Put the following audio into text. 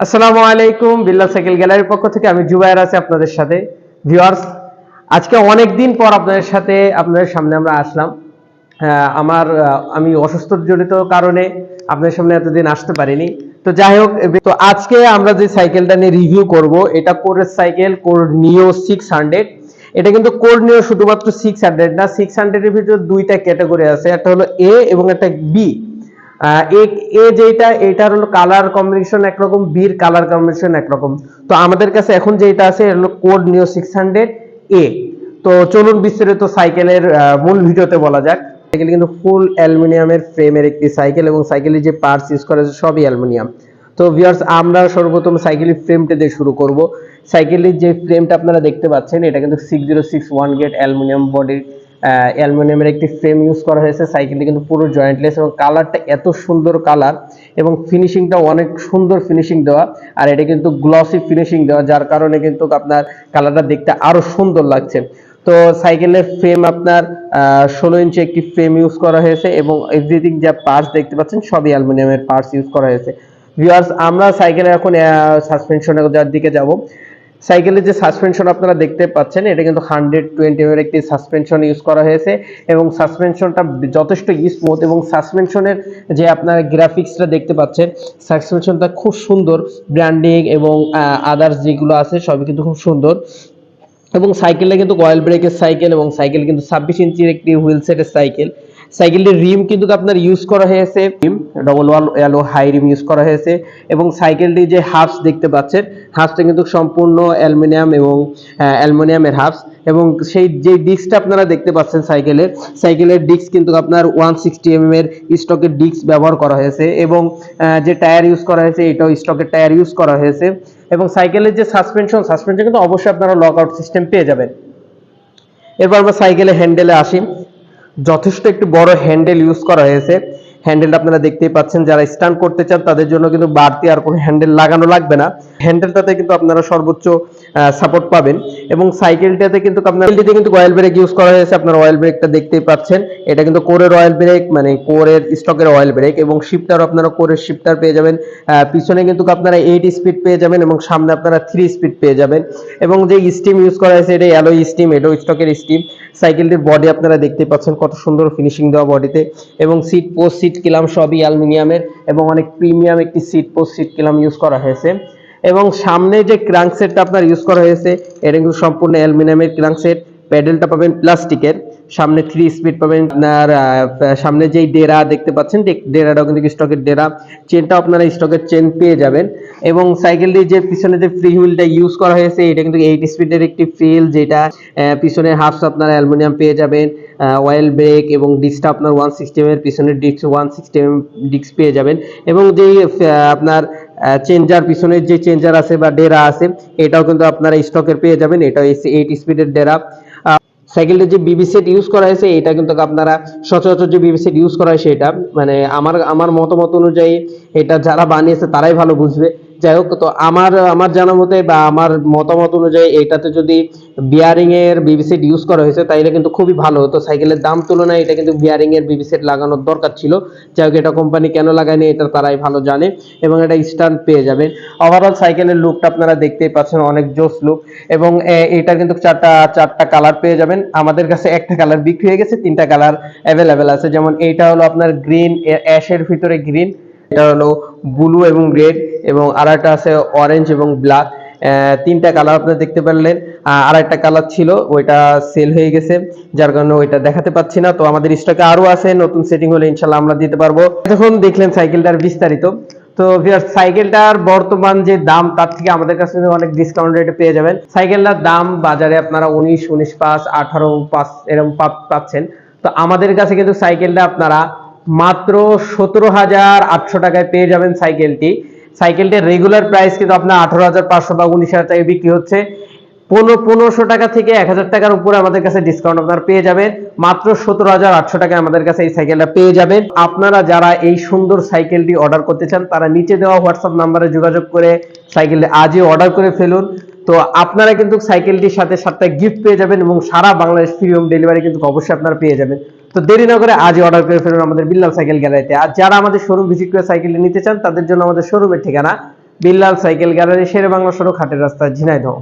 আসসালামু আলাইকুম বিল্লাল সাইকেল গ্যালারির পক্ষ থেকে আমি জুবাইর আছি আপনাদের সাথে। ভিউয়ার্স, আজকে অনেক দিন পর আপনাদের সাথে আপনাদের সামনে আমরা আসলাম। আমার আমি অসুস্থ জড়িত কারণে আপনাদের সামনে এতদিন আসতে পারিনি। তো যাই হোক তো আজকে আমরা যে সাইকেলটা নিয়ে রিভিউ করব, এটা কোরের cycle Core Neo six hundred এটা কিন্তু কোর নিও শুধুমাত্র সিক্স হান্ড্রেড না সিক্স হান্ড্রেডের ভিতরে দুইটা ক্যাটাগরি আছে। একটা হলো এ এবং একটা বি এ- যেটা এটার হলো কালার কম্বিনেশন একরকম বির কালার কম্বিনেশন একরকম। তো আমাদের কাছে এখন যেটা আছে এটা হলো কোড নিও সিক্স হান্ড্রেড এ তো চলুন বিস্তারিত সাইকেলের মূল ভিডিওতে বলা যাক। সাইকেল কিন্তু ফুল অ্যালুমিনিয়ামের ফ্রেমের একটি সাইকেল এবং সাইকেলের যে পার্টস ইউজ করা হয়েছে, সবই অ্যালুমিনিয়াম। তো ভিউয়ার্স আমরা সর্বপ্রথম সাইকেলের ফ্রেমটা দিয়ে শুরু করব। সাইকেলের যে ফ্রেমটা আপনারা দেখতে পাচ্ছেন, এটা কিন্তু six zero six one grade aluminium বডির অ্যালুমিনিয়ামের একটি ফ্রেম ইউজ করা হয়েছে। সাইকেলটি কিন্তু পুরো জয়েন্টলেস এবং কালারটা এত সুন্দর কালার এবং ফিনিশিংটা অনেক সুন্দর ফিনিশিং দেওয়া। আর এটা কিন্তু গ্লসি ফিনিশিং দেওয়া, যার কারণে কিন্তু আপনার কালারটা দেখতে আরও সুন্দর লাগছে। তো সাইকেলের ফ্রেম আপনার ষোলো ইঞ্চি একটি ফ্রেম ইউজ করা হয়েছে এবং এভরিথিং যা পার্টস দেখতে পাচ্ছেন, সবই অ্যালুমিনিয়ামের পার্টস ইউজ করা হয়েছে। ভিউয়ার্স আমরা সাইকেলে এখন সাসপেনশনের দিকে যাব। সাইকেলের যে সাসপেনশন আপনারা দেখতে পাচ্ছেন, এটা কিন্তু হান্ড্রেড টোয়েন্টি এর একটি সাসপেনশন ইউজ করা হয়েছে এবং সাসপেনশনটা যথেষ্ট স্মুথ এবং সাসপেনশনের যে আপনারা গ্রাফিক্সটা দেখতে পাচ্ছেন সাসপেনশনটা খুব সুন্দর ব্র্যান্ডিং এবং আদার্স যেগুলো আছে সবই কিন্তু খুব সুন্দর এবং সাইকেলটা কিন্তু অয়েল ব্রেকের সাইকেল এবং সাইকেল কিন্তু ছাব্বিশ ইঞ্চির একটি হুইল সেটের সাইকেল। সাইকেলটির রিম কিন্তু আপনার ইউজ করা হয়েছে। রিম ডবল ওয়াল এলো হাই রিম ইউজ করা হয়েছে এবং সাইকেলটি যে হাফস দেখতে পাচ্ছেন হাফসটা কিন্তু সম্পূর্ণ অ্যালুমিনিয়াম এবং অ্যালুমিনিয়ামের হাফস এবং সেই যে ডিস্কটা আপনারা দেখতে পাচ্ছেন সাইকেলের সাইকেলের ডিস্ক কিন্তু আপনার ওয়ান সিক্সটি এম এর স্টকের ডিস্ক ব্যবহার করা হয়েছে এবং যে টায়ার ইউজ করা হয়েছে, এটাও স্টকের টায়ার ইউজ করা হয়েছে এবং সাইকেলের যে সাসপেনশন সাসপেনশন কিন্তু অবশ্যই আপনারা লক আউট সিস্টেম পেয়ে যাবেন। এরপর আমরা সাইকেলে হ্যান্ডেলে আসি। যথেষ্ট একটি বড় হ্যান্ডেল ইউজ করা হয়েছে। হ্যান্ডেলটা আপনারা দেখতেই পাচ্ছেন, যারা স্টান্ট করতে চান, তাদের জন্য কিন্তু বাড়তি আর কোনো হ্যান্ডেল লাগানো লাগবে না। হ্যান্ডেলটাতে কিন্তু আপনারা সর্বোচ্চ সাপোর্ট পাবেন। এবং সাইকেলটাতে কিন্তু আপনার কিন্তু অয়েল ব্রেক ইউজ করা হয়েছে, আপনার অয়েল ব্রেকটা দেখতেই পাচ্ছেন। এটা কিন্তু কোরের অয়েল ব্রেক মানে কোরের স্টকের অয়েল ব্রেক এবং শিফটার আপনারা কোরের শিফটার পেয়ে যাবেন। পিছনে কিন্তু আপনারা এইট স্পিড পেয়ে যাবেন, এবং সামনে আপনারা থ্রি স্পিড পেয়ে যাবেন। এবং যে স্টিম ইউজ করা হয়েছে, এটা অ্যালো স্টিম এটাও স্টকের স্টিম সাইকেলটির বডি আপনারা দেখতে পাচ্ছেন, কত সুন্দর ফিনিশিং দেওয়া বডিতে এবং সিট পোস্ট সিট কিলাম সবই অ্যালুমিনিয়ামের এবং অনেক প্রিমিয়াম একটি seat post seat clamp use করা হয়েছে। এবং সামনে যে ক্রাঙ্ক সেটটা আপনার ইউজ করা হয়েছে, এটা কিন্তু সম্পূর্ণ অ্যালুমিনিয়ামের ক্রাঙ্ক সেট প্যাডেলটা পাবেন প্লাস্টিকের সামনে থ্রি স্পিড পাবেন। আপনার সামনে যেই ডেরা দেখতে পাচ্ছেন ডেরাটাও কিন্তু স্টকের ডেরা। চেনটাও আপনারা স্টকের চেন পেয়ে যাবেন। এবং সাইকেলটির যে পিছনে যে ফ্রি হুইলটা ইউজ করা হয়েছে, এটা কিন্তু এইট স্পিডের একটি ফ্রিল যেটা পিছনে হাফস আপনারা অ্যালুমিনিয়াম পেয়ে যাবেন অয়েল ব্রেক এবং ডিস্কটা আপনার ওয়ান সিক্সটি পিছনের ডিস্ক ওয়ান সিক্সটি ডিস্ক পেয়ে যাবেন। এবং যেই আপনার চেঞ্জার পিছনের যে চেঞ্জার আছে বা ডেরা আছে, এটাও কিন্তু আপনারা স্টকের পেয়ে যাবেন। এটাও এইট স্পিডের ডেরা। সাইকেলটা যে বিবি সেট ইউজ করা হয়েছে, এটা কিন্তু আপনারা সচরাচর যে বিবি সেট ইউজ করা হয় সেটা মানে আমার আমার মতামত অনুযায়ী এটা যারা বানিয়েছে তারাই ভালো বুঝবে। যাই হোক, তো আমার আমার জানা মতে বা আমার মতামত অনুযায়ী এটাতে যদি বিয়ারিং এর বিবি সেট ইউজ করা হয়েছে, তাইলে কিন্তু খুবই ভালো হতো। সাইকেলের দাম তুলনায় এটা কিন্তু বিয়ারিং এর বিবি সেট লাগানোর দরকার ছিল। যাই হোক, এটা কোম্পানি কেন লাগায়নি এটা তারাই ভালো জানে এবং এটা স্ট্যান্ড পেয়ে যাবেন ওভারঅল সাইকেলের লুকটা আপনারা দেখতেই পাচ্ছেন, অনেক জোস লুক এবং এটা কিন্তু চারটা চারটা কালার পেয়ে যাবেন। আমাদের কাছে একটা কালার বিক্রি হয়ে গেছে, তিনটা কালার অ্যাভেলেবেল আছে। যেমন এইটা হলো আপনার গ্রিন অ্যাশের ভিতরে গ্রিন এটা হলো ব্লু এবং রেড এবং আর একটা আছে অরেঞ্জ এবং ব্ল্যাক তিনটা কালার আপনারা দেখতে পারলেন। আর একটা কালার ছিল, ওইটা সেল হয়ে গেছে, যার কারণে ওইটা দেখাতে পাচ্ছি না। তো আমাদের স্টকে আরও আছে, নতুন সেটিং হলে ইনশাল্লাহ আমরা দিতে পারব। এখন দেখলেন সাইকেলটার বিস্তারিত। তো সাইকেলটার বর্তমান যে দাম, তার থেকে আমাদের কাছে অনেক ডিসকাউন্ট রেটে পেয়ে যাবেন। সাইকেলটার দাম বাজারে আপনারা উনিশ উনিশ পাঁচ, আঠারো, পাঁচ এরকম পাচ্ছেন। তো আমাদের কাছে কিন্তু সাইকেলটা আপনারা মাত্র সতেরো হাজার আটশো টাকায় পেয়ে যাবেন সাইকেলটি। সাইকেলটির রেগুলার প্রাইস কিন্তু আপনার আঠারো হাজার পাঁচশো বা উনিশ হাজার টাকায় বিক্রি হচ্ছে। পনেরো পনেরোশো টাকা থেকে এক হাজার টাকার উপরে আমাদের কাছে ডিসকাউন্ট আপনারা পেয়ে যাবেন। মাত্র সতেরো হাজার আটশো টাকায় আমাদের কাছে এই সাইকেলটা পেয়ে যাবেন। আপনারা যারা এই সুন্দর সাইকেলটি অর্ডার করতে চান, তারা নিচে দেওয়া হোয়াটসঅ্যাপ নাম্বারে যোগাযোগ করে সাইকেলটি আজই অর্ডার করে ফেলুন। তো আপনারা কিন্তু সাইকেলটির সাথে সাথে গিফট পেয়ে যাবেন এবং সারা বাংলাদেশ ফ্রি হোম ডেলিভারি কিন্তু অবশ্যই আপনারা পেয়ে যাবেন। তো দেরি না করে আজই অর্ডার করে ফেলুন আমাদের বিল্লাল সাইকেল গ্যালারিতে। আর যারা আমাদের শোরুম ভিজিট করে সাইকেল নিতে চান, তাদের জন্য আমাদের শোরুমের ঠিকানা বিল্লাল সাইকেল গ্যালারি শেরে বাংলা সড়ক, হাটের রাস্তা, ঝিনাইদহ।